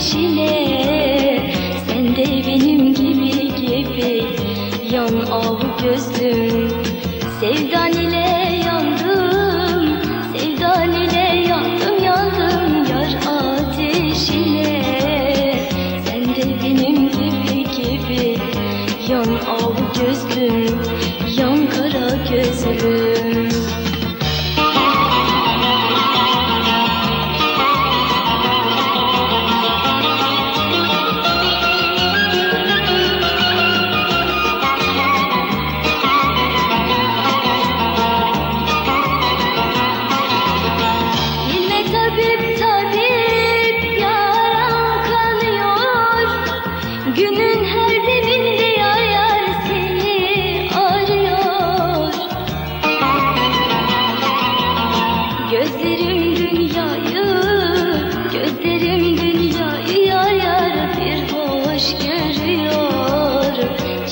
ateşine Sen de benim gibi gibi Yan av gözlüm Sevdan ile yandım Sevdan ile yandım yandım Yar ateşine. Sen de benim gibi gibi Yan av gözlüm Yan kara gözlüm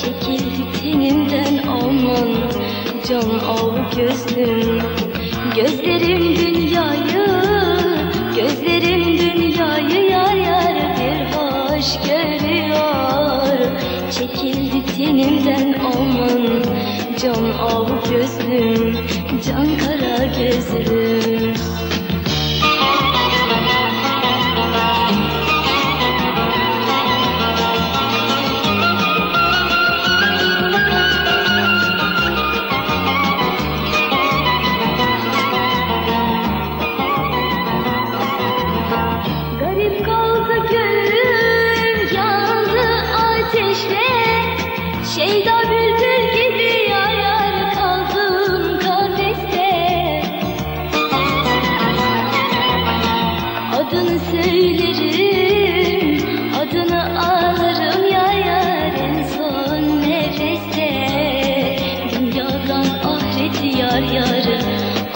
Çekildi tenimden aman can av gözlüm Gözlerim dünyayı, gözlerim dünyayı yar yar bir hoş görüyor. Çekildi tenimden aman can av gözlüm, can kara gözlüm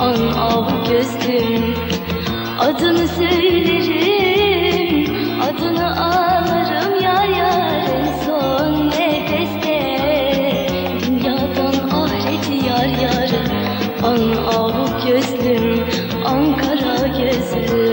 an al gözlüm Adını söylerim. Adını alırım yar yar son nefeste. Dünyadan ahireti yar yar An al gözlüm Ankara gözlüm